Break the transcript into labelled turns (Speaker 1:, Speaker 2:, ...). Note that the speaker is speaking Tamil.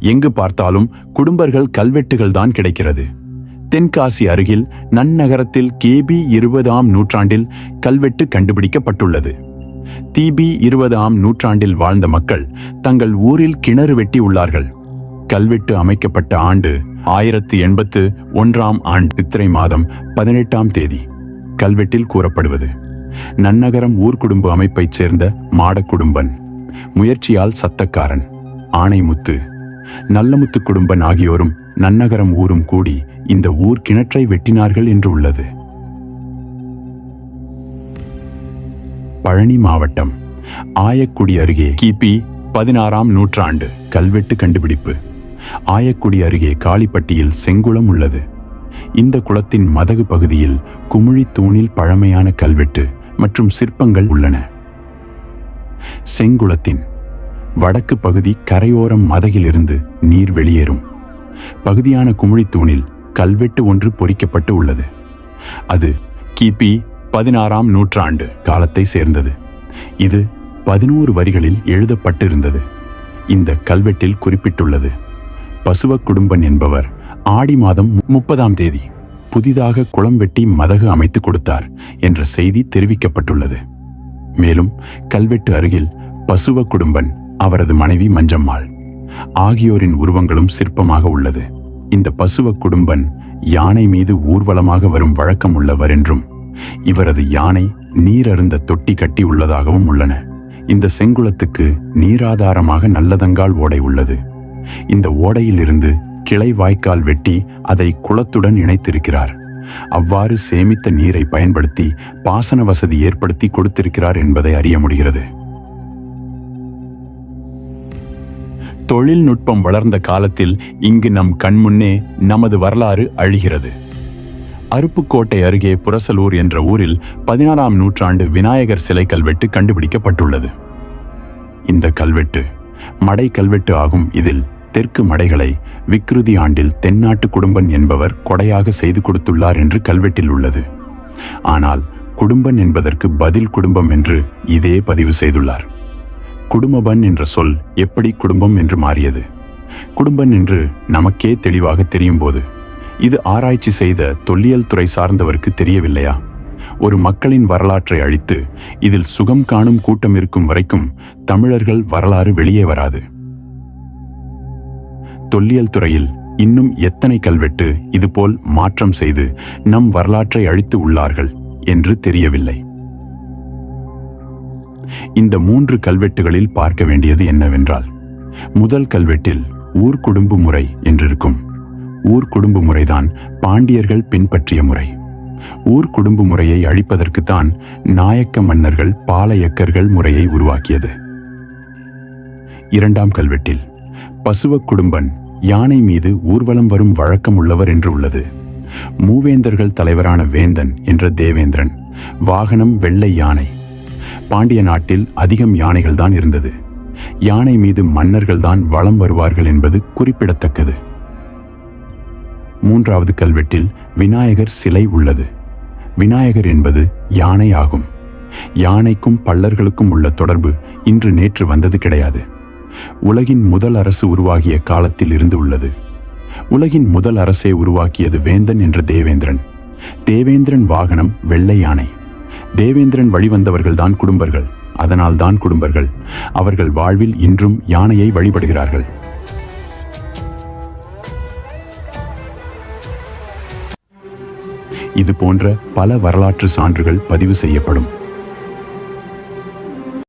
Speaker 1: எங்கு பார்த்தாலும் குடும்பர்கள் கல்வெட்டுகள் தான் கிடைக்கிறது. தென்காசி அருகில் நன்னகரத்தில் கேபி இருபதாம் நூற்றாண்டில் கல்வெட்டு கண்டுபிடிக்கப்பட்டுள்ளது. திபி இருபதாம் நூற்றாண்டில் வாழ்ந்த மக்கள் தங்கள் ஊரில் கிணறு வெட்டி உள்ளார்கள். கல்வெட்டு அமைக்கப்பட்ட ஆண்டு ஆயிரத்து எண்பத்து ஒன்றாம் ஆண்டு சித்திரை மாதம் பதினெட்டாம் தேதி கல்வெட்டில் கூறப்படுவது. நன்னகரம் ஊர்க்குடும்ப அமைப்பைச் சேர்ந்த மாடக்குடும்பன் முயற்சியால் சத்தக்காரன் ஆணைமுத்து நல்லமுத்து குடும்பன் ஆகியோரும் நன்னகரம் ஊரும் கூடி இந்த ஊர் கிணற்றை வெட்டினார்கள் என்று உள்ளது. பழனி மாவட்டம் ஆயக்குடி அருகே கிபி பதினாறாம் நூற்றாண்டு கல்வெட்டு கண்டுபிடிப்பு. ஆயக்குடி அருகே காளிப்பட்டியில் செங்குளம் உள்ளது. இந்த குளத்தின் மதகு பகுதியில் குமிழி தூணில் பழமையான கல்வெட்டு மற்றும் சிற்பங்கள் உள்ளன. செங்குளத்தின் வடக்கு பகுதி கரையோரம் மதகிலிருந்து நீர் வெளியேறும். பகுதியான குமிழித்தூணில் கல்வெட்டு ஒன்று பொறிக்கப்பட்டு உள்ளது. அது கிபி பதினாறாம் நூற்றாண்டு காலத்தை சேர்ந்தது. இது பதினோரு வரிகளில் எழுதப்பட்டிருந்தது. இந்த கல்வெட்டில் குறிப்பிட்டுள்ளது. பசுவ குடும்பன் என்பவர் ஆடி மாதம் முப்பதாம் தேதி புதிதாக குளம் வெட்டி மதகு அமைத்து கொடுத்தார் என்ற செய்தி தெரிவிக்கப்பட்டுள்ளது. மேலும் கல்வெட்டு அருகில் பசுவ குடும்பன் அவரது மனைவி மஞ்சம்மாள். ஆகியோரின் உருவங்களும் சிற்பமாக உள்ளது. இந்த பசுவ குடும்பன் யானை மீது ஊர்வலமாக வரும் வழக்கம் உள்ளவர் என்றும் இவரது யானை நீரருந்த தொட்டி கட்டி உள்ளதாகவும் உள்ளன. இந்த செங்குளத்துக்கு நீராதாரமாக நல்லதங்கால் ஓடை உள்ளது. இந்த ஓடையிலிருந்து கிளை வாய்க்கால் வெட்டி அதை குளத்துடன் இணைத்திருக்கிறார். அவ்வாறு சேமித்த நீரை பயன்படுத்தி பாசன வசதி ஏற்படுத்தி கொடுத்திருக்கிறார் என்பதை அறிய முடிகிறது. தொழில்நுட்பம் வளர்ந்த காலத்தில் இங்கு நம் கண்முன்னே நமது வரலாறு அழிகிறது. அருப்புக்கோட்டை அருகே புரசலூர் என்ற ஊரில் பதினாறாம் நூற்றாண்டு விநாயகர் சிலை கல்வெட்டு கண்டுபிடிக்கப்பட்டுள்ளது. இந்த கல்வெட்டு மடை கல்வெட்டு ஆகும் இதில் தெற்கு மடைகளை விக்ருதி ஆண்டில் தென்னாட்டு குடும்பன் என்பவர் கொடையாக செய்து கொடுத்துள்ளார் என்று கல்வெட்டில் உள்ளது. ஆனால் குடும்பன் என்பதற்கு பதில் குடும்பம் என்று இதே பதிவு செய்துள்ளார். குடும்பபன் என்ற சொல் எப்படி குடும்பம் என்று மாறியது? குடும்பன் என்று நமக்கே தெளிவாக தெரியும் போது இது ஆராய்ச்சி செய்த தொல்லியல் துறை சார்ந்தவருக்கு தெரியவில்லையா? ஒரு மக்களின் வரலாற்றை அழித்து இதில் சுகம் காணும் கூட்டம் இருக்கும் வரைக்கும் தமிழர்கள் வரலாறு வெளியே வராது. தொல்லியல் துறையில் இன்னும் எத்தனை கல்வெட்டு இதுபோல் மாற்றம் செய்து நம் வரலாற்றை அழித்து உள்ளார்கள் என்று தெரியவில்லை. இந்த மூன்று கல்வெட்டுகளில் பார்க்க வேண்டியது என்னவென்றால் முதல் கல்வெட்டில் ஊர்க்குடும்பு முறை என்றிருக்கும். ஊர்க்குடும்பு முறைதான் பாண்டியர்கள் பின்பற்றிய முறை. ஊர்க்குடும்பு முறையை அழிப்பதற்குத்தான் நாயக்க மன்னர்கள் பாளையக்கர்கள் முறையை உருவாக்கியது. இரண்டாம் கல்வெட்டில் பசுவ குடும்பன் யானை மீது ஊர்வலம் வரும் வழக்கம் உள்ளவர் என்று உள்ளது. மூவேந்தர்கள் தலைவரான வேந்தன் என்ற தேவேந்திரன் வாகனம் வெள்ளை யானை பாண்டிய நாட்டில் அதிகம் யானைகள் தான் இருந்தது. யானை மீது மன்னர்கள் தான் வலம் வருவார்கள் என்பது குறிப்பிடத்தக்கது. மூன்றாவது கல்வெட்டில் விநாயகர் சிலை உள்ளது. விநாயகர் என்பது யானை ஆகும் யானைக்கும் பல்லர்களுக்கும் உள்ள தொடர்பு இன்று நேற்று வந்தது கிடையாது. உலகின் முதல் அரசு உருவாகிய காலத்தில் இருந்து உள்ளது. உலகின் முதல் அரசை உருவாக்கியது வேந்தன் என்ற தேவேந்திரன். தேவேந்திரன் வாகனம் வெள்ளை யானை. தேவேந்திரன் வழிவந்தவர்கள்தான் குடும்பர்கள். அதனால் தான் குடும்பர்கள். அவர்கள் வாழ்வில் இன்றும் யானையை வழிபடுகிறார்கள். இது போன்ற பல வரலாற்று சான்றுகள் பதிவு செய்யப்படும்.